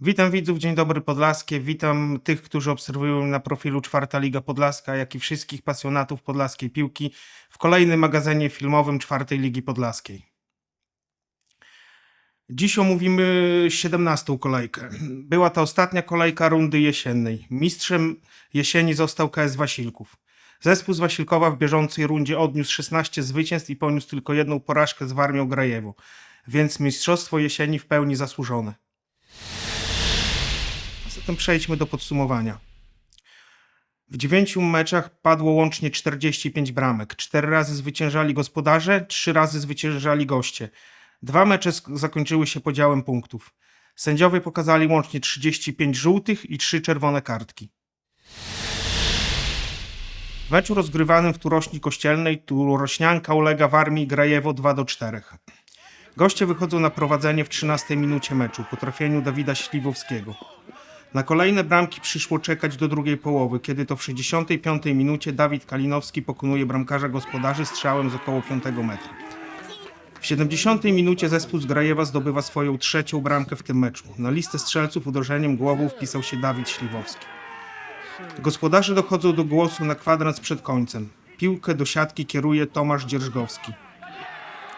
Witam widzów, dzień dobry Podlaskie. Witam tych, którzy obserwują na profilu Czwarta Liga Podlaska, jak i wszystkich pasjonatów podlaskiej piłki w kolejnym magazynie filmowym Czwartej Ligi Podlaskiej. Dziś omówimy 17 kolejkę. Była to ostatnia kolejka rundy jesiennej. Mistrzem jesieni został KS Wasilków. Zespół z Wasilkowa w bieżącej rundzie odniósł 16 zwycięstw i poniósł tylko jedną porażkę z Warmią Grajewo, więc mistrzostwo jesieni w pełni zasłużone. A Zatem przejdźmy do podsumowania. W dziewięciu meczach padło łącznie 45 bramek. Cztery razy zwyciężali gospodarze, trzy razy zwyciężali goście. Dwa mecze zakończyły się podziałem punktów. Sędziowie pokazali łącznie 35 żółtych i 3 czerwone kartki. W meczu rozgrywanym w Turośni Kościelnej Turośnianka ulega Warmii Grajewo 2 do 4. Goście wychodzą na prowadzenie w 13 minucie meczu po trafieniu Dawida Śliwowskiego. Na kolejne bramki przyszło czekać do drugiej połowy, kiedy to w 65 minucie Dawid Kalinowski pokonuje bramkarza gospodarzy strzałem z około 5 metra. W 70 minucie zespół z Grajewa zdobywa swoją trzecią bramkę w tym meczu. Na listę strzelców uderzeniem głową wpisał się Dawid Śliwowski. Gospodarze dochodzą do głosu na kwadrans przed końcem. Piłkę do siatki kieruje Tomasz Dzierżgowski.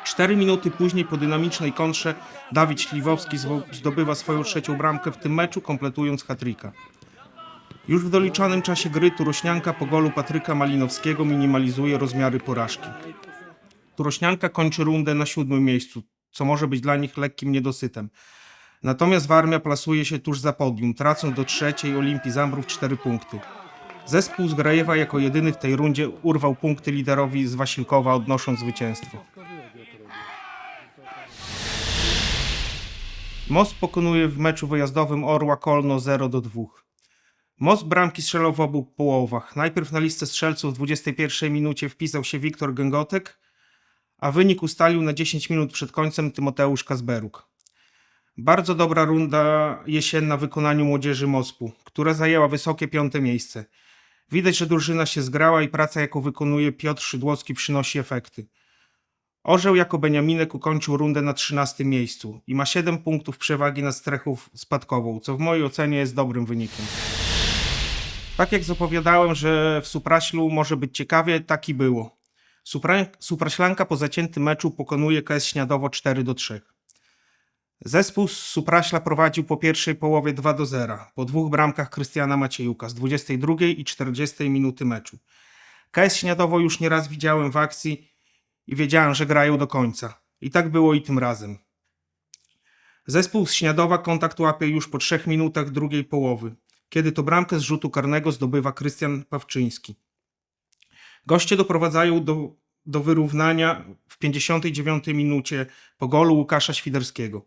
Cztery minuty później po dynamicznej kontrze Dawid Śliwowski zdobywa swoją trzecią bramkę w tym meczu, kompletując hat-tricka. Już w doliczonym czasie gry Turośnianka po golu Patryka Malinowskiego minimalizuje rozmiary porażki. Turośnianka kończy rundę na siódmym miejscu, co może być dla nich lekkim niedosytem. Natomiast Warmia plasuje się tuż za podium, tracąc do trzeciej Olimpii Zambrów 4 punkty. Zespół z Grajewa jako jedyny w tej rundzie urwał punkty liderowi z Wasilkowa, odnosząc zwycięstwo. Most pokonuje w meczu wyjazdowym Orła Kolno 0 do 2. Most bramki strzelał w obu połowach. Najpierw na listę strzelców w 21 minucie wpisał się Wiktor Gęgotek, a wynik ustalił na 10 minut przed końcem Tymoteusz Kazberuk. Bardzo dobra runda jesienna w wykonaniu młodzieży Mospu, która zajęła wysokie piąte miejsce. Widać, że drużyna się zgrała i praca, jaką wykonuje Piotr Szydłowski, przynosi efekty. Orzeł jako Beniaminek ukończył rundę na 13 miejscu i ma 7 punktów przewagi nad strechą spadkową, co w mojej ocenie jest dobrym wynikiem. Tak jak zapowiadałem, że w Supraślu może być ciekawie, tak i było. Supra- Supraślanka po zaciętym meczu pokonuje KS Śniadowo 4 do 3. Zespół z Supraśla prowadził po pierwszej połowie 2 do 0, po dwóch bramkach Krystiana Maciejuka z 22 i 40 minuty meczu. KS Śniadowo już nieraz widziałem w akcji i wiedziałem, że grają do końca. I tak było i tym razem. Zespół z Śniadowa kontakt łapie już po trzech minutach drugiej połowy, kiedy to bramkę z rzutu karnego zdobywa Krystian Pawczyński. Goście doprowadzają do, do wyrównania w 59 minucie po golu Łukasza Świderskiego.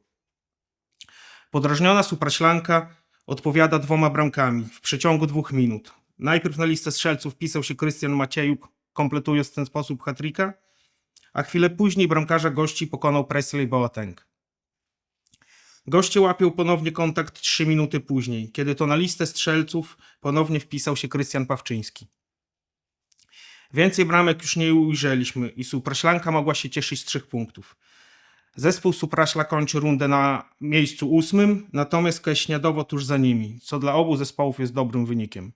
Podrażniona Supraślanka odpowiada dwoma bramkami w przeciągu dwóch minut. Najpierw na listę strzelców wpisał się Krystian Maciejuk, kompletując w ten sposób hat-tricka, a chwilę później bramkarza gości pokonał Presley Boateng. Goście łapią ponownie kontakt 3 minuty później, kiedy to na listę strzelców ponownie wpisał się Krystian Pawczyński. Więcej bramek już nie ujrzeliśmy i Supraślanka mogła się cieszyć z trzech punktów. Zespół Supraśla kończy rundę na miejscu ósmym, natomiast Keśniadowo tuż za nimi, co dla obu zespołów jest dobrym wynikiem.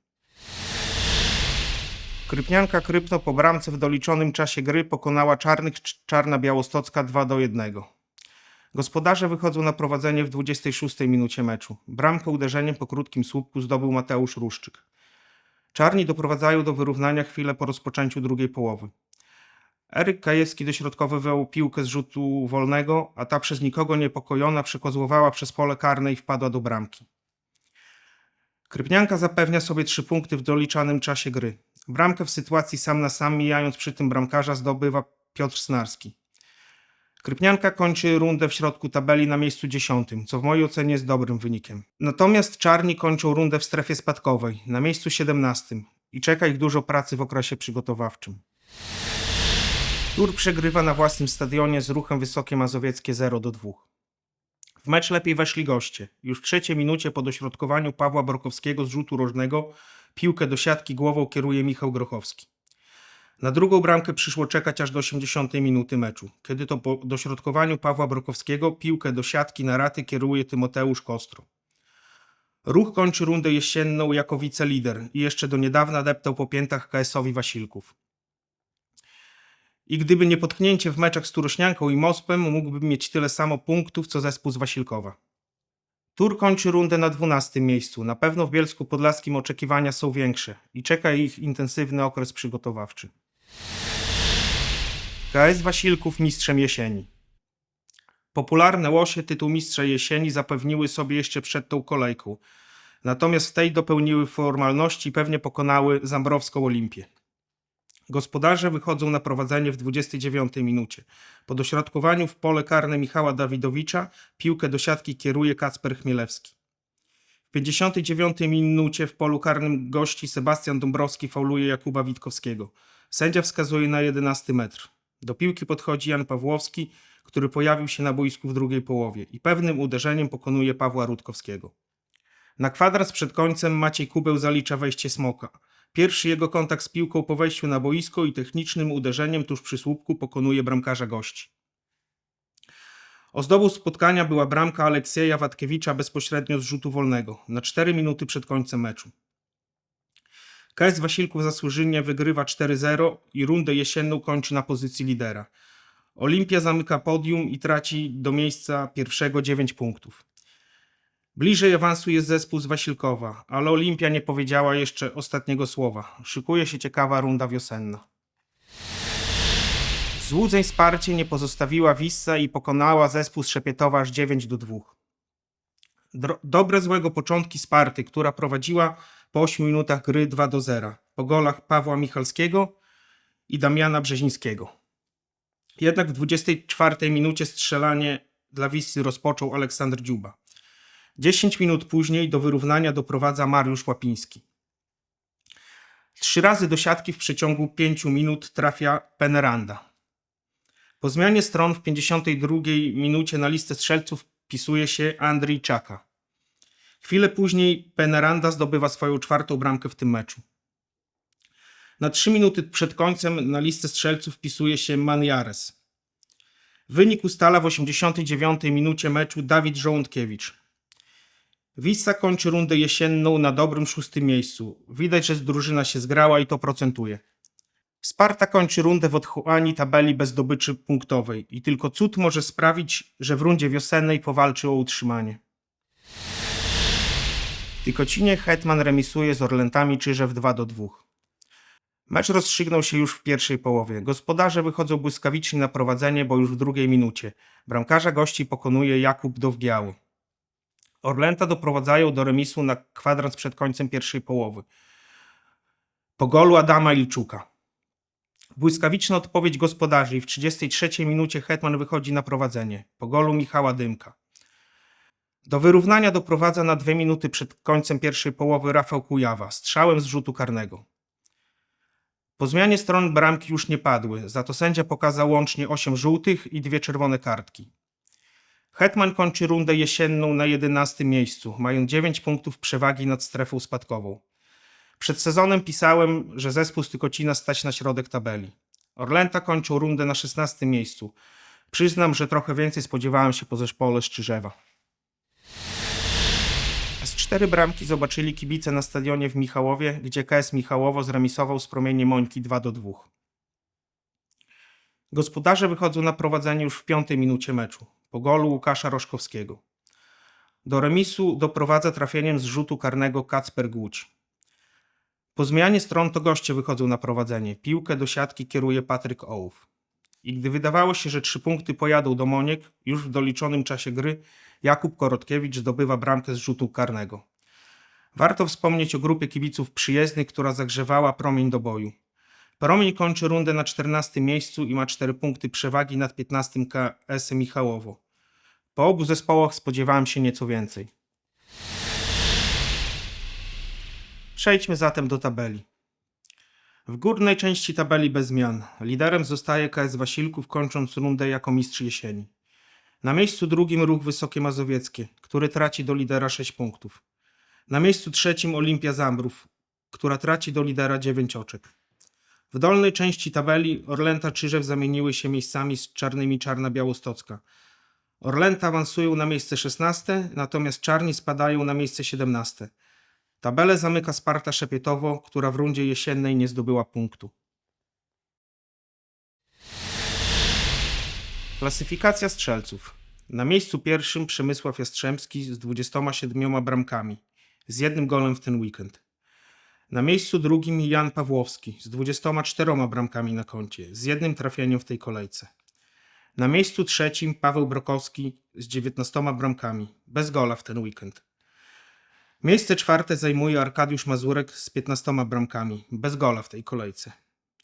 Krypnianka Krypto po bramce w doliczonym czasie gry pokonała Czarnych Cz- Czarna Białostocka 2 do 1. Gospodarze wychodzą na prowadzenie w 26 minucie meczu. Bramkę uderzeniem po krótkim słupku zdobył Mateusz Ruszczyk. Czarni doprowadzają do wyrównania chwilę po rozpoczęciu drugiej połowy. Eryk Kajewski dośrodkowywał piłkę z rzutu wolnego, a ta przez nikogo niepokojona przekozłowała przez pole karne i wpadła do bramki. Krypnianka zapewnia sobie trzy punkty w doliczanym czasie gry. Bramkę w sytuacji sam na sam, mijając przy tym bramkarza, zdobywa Piotr Snarski. Krypnianka kończy rundę w środku tabeli na miejscu dziesiątym, co w mojej ocenie jest dobrym wynikiem. Natomiast czarni kończą rundę w strefie spadkowej, na miejscu 17 i czeka ich dużo pracy w okresie przygotowawczym. Tur przegrywa na własnym stadionie z ruchem Wysokie Mazowieckie 0 do 2. W mecz lepiej weszli goście. Już w trzeciej minucie po dośrodkowaniu Pawła Borkowskiego z rzutu rożnego piłkę do siatki głową kieruje Michał Grochowski. Na drugą bramkę przyszło czekać aż do 80 minuty meczu, kiedy to po dośrodkowaniu Pawła Brokowskiego piłkę do siatki na raty kieruje Tymoteusz Kostro. Ruch kończy rundę jesienną jako wicelider i jeszcze do niedawna deptał po piętach KS-owi Wasilków. I gdyby nie potknięcie w meczach z Turośnianką i Mospem, mógłby mieć tyle samo punktów, co zespół z Wasilkowa. Tur kończy rundę na 12 miejscu. Na pewno w Bielsku Podlaskim oczekiwania są większe i czeka ich intensywny okres przygotowawczy. KS Wasilków mistrzem jesieni. Popularne łosie tytuł mistrza jesieni zapewniły sobie jeszcze przed tą kolejką. Natomiast w tej dopełniły formalności i pewnie pokonały Zambrowską Olimpię. Gospodarze wychodzą na prowadzenie w 29 minucie. Po dośrodkowaniu w pole karne Michała Dawidowicza piłkę do siatki kieruje Kacper Chmielewski. W 59 minucie w polu karnym gości Sebastian Dąbrowski fauluje Jakuba Witkowskiego. Sędzia wskazuje na 11 metr. Do piłki podchodzi Jan Pawłowski, który pojawił się na boisku w drugiej połowie i pewnym uderzeniem pokonuje Pawła Rutkowskiego. Na kwadrans przed końcem Maciej Kubeł zalicza wejście Smoka. Pierwszy jego kontakt z piłką po wejściu na boisko i technicznym uderzeniem tuż przy słupku pokonuje bramkarza gości. Ozdobą spotkania była bramka Aleksieja Watkiewicza bezpośrednio z rzutu wolnego, na 4 minuty przed końcem meczu. KS Wasilków zasłużenie wygrywa 4-0 i rundę jesienną kończy na pozycji lidera. Olimpia zamyka podium i traci do miejsca pierwszego 9 punktów. Bliżej awansu jest zespół z Wasilkowa, ale Olimpia nie powiedziała jeszcze ostatniego słowa. Szykuje się ciekawa runda wiosenna. Złudzeń Sparcie nie pozostawiła Wissa i pokonała zespół z Szepietowa aż 9 do 2. Dro- dobre złego początki Sparty, która prowadziła po 8 minutach gry 2 do 0 po golach Pawła Michalskiego i Damiana Brzezińskiego. Jednak w 24 minucie strzelanie dla Wissy rozpoczął Aleksander Dziuba. 10 minut później do wyrównania doprowadza Mariusz Łapiński. Trzy razy do siatki w przeciągu 5 minut trafia Peneranda. Po zmianie stron w 52 minucie na listę strzelców wpisuje się Andrzej Czaka. Chwilę później Peneranda zdobywa swoją czwartą bramkę w tym meczu. Na 3 minuty przed końcem na listę strzelców wpisuje się Manjares. Wynik ustala w 89 minucie meczu Dawid Żołądkiewicz. Wissa kończy rundę jesienną na dobrym szóstym miejscu. Widać, że drużyna się zgrała i to procentuje. Sparta kończy rundę w otchłani tabeli bez zdobyczy punktowej i tylko cud może sprawić, że w rundzie wiosennej powalczy o utrzymanie. W Tykocinie Hetman remisuje z Orlętami Czyżew 2 do 2. Mecz rozstrzygnął się już w pierwszej połowie. Gospodarze wychodzą błyskawicznie na prowadzenie, bo już w drugiej minucie. Bramkarza gości pokonuje Jakub Dowgiały. Orlęta doprowadzają do remisu na kwadrans przed końcem pierwszej połowy. Po golu Adama Ilczuka. Błyskawiczna odpowiedź gospodarzy i w 33 minucie Hetman wychodzi na prowadzenie. Po golu Michała Dymka. Do wyrównania doprowadza na dwie minuty przed końcem pierwszej połowy Rafał Kujawa strzałem z rzutu karnego. Po zmianie stron bramki już nie padły, za to sędzia pokazał łącznie 8 żółtych i dwie czerwone kartki. Hetman kończy rundę jesienną na 11 miejscu, mając 9 punktów przewagi nad strefą spadkową. Przed sezonem pisałem, że zespół z Tykocina stać na środek tabeli. Orlęta kończą rundę na 16 miejscu. Przyznam, że trochę więcej spodziewałem się po zespole z Czyżewa. Z cztery bramki zobaczyli kibice na stadionie w Michałowie, gdzie KS Michałowo zremisował z promieniem Mońki 2 do 2. Gospodarze wychodzą na prowadzenie już w piątej minucie meczu, po golu Łukasza Roszkowskiego. Do remisu doprowadza trafieniem z rzutu karnego Kacper Głódź. Po zmianie stron to goście wychodzą na prowadzenie. Piłkę do siatki kieruje Patryk Ołów. I gdy wydawało się, że trzy punkty pojadą do Moniek, już w doliczonym czasie gry Jakub Korotkiewicz zdobywa bramkę z rzutu karnego. Warto wspomnieć o grupie kibiców przyjezdnych, która zagrzewała promień do boju. Promień kończy rundę na 14 miejscu i ma 4 punkty przewagi nad 15 KS Michałowo. Po obu zespołach spodziewałem się nieco więcej. Przejdźmy zatem do tabeli. W górnej części tabeli bez zmian. Liderem zostaje KS Wasilków, kończąc rundę jako mistrz jesieni. Na miejscu drugim ruch Wysokie Mazowieckie, który traci do lidera 6 punktów. Na miejscu trzecim Olimpia Zambrów, która traci do lidera 9 oczek. W dolnej części tabeli Orlęta Czyżew zamieniły się miejscami z czarnymi Czarna Białostocka. Orlęta awansują na miejsce 16, natomiast Czarni spadają na miejsce 17. Tabelę zamyka Sparta Szepietowo, która w rundzie jesiennej nie zdobyła punktu. Klasyfikacja strzelców. Na miejscu pierwszym Przemysław Jastrzębski z 27 bramkami, z jednym golem w ten weekend. Na miejscu drugim Jan Pawłowski z 24 bramkami na koncie, z jednym trafieniem w tej kolejce. Na miejscu trzecim Paweł Brokowski z 19 bramkami, bez gola w ten weekend. Miejsce czwarte zajmuje Arkadiusz Mazurek z 15 bramkami, bez gola w tej kolejce.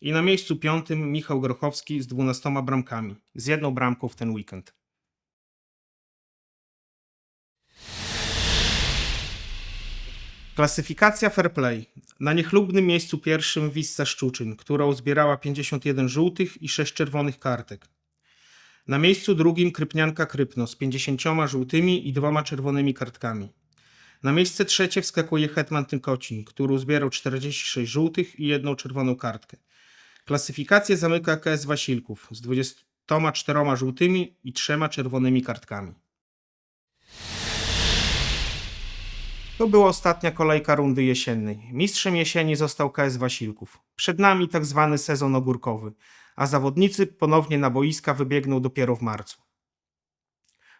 I na miejscu piątym Michał Grochowski z 12 bramkami, z jedną bramką w ten weekend. Klasyfikacja Fair Play. Na niechlubnym miejscu pierwszym Wissa Szczuczyn, która uzbierała 51 żółtych i 6 czerwonych kartek. Na miejscu drugim Krypnianka Krypno z 50 żółtymi i dwoma czerwonymi kartkami. Na miejsce trzecie wskakuje Hetman Tynkocin, który uzbierał 46 żółtych i jedną czerwoną kartkę. Klasyfikację zamyka KS Wasilków z 24 żółtymi i trzema czerwonymi kartkami. To była ostatnia kolejka rundy jesiennej. Mistrzem jesieni został KS Wasilków. Przed nami tak zwany sezon ogórkowy, a zawodnicy ponownie na boiska wybiegną dopiero w marcu.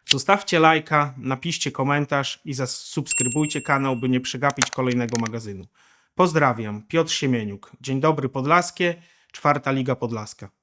Zostawcie lajka, napiszcie komentarz i zasubskrybujcie kanał, by nie przegapić kolejnego magazynu. Pozdrawiam, Piotr Siemieniuk. Dzień dobry Podlaskie, czwarta Liga Podlaska.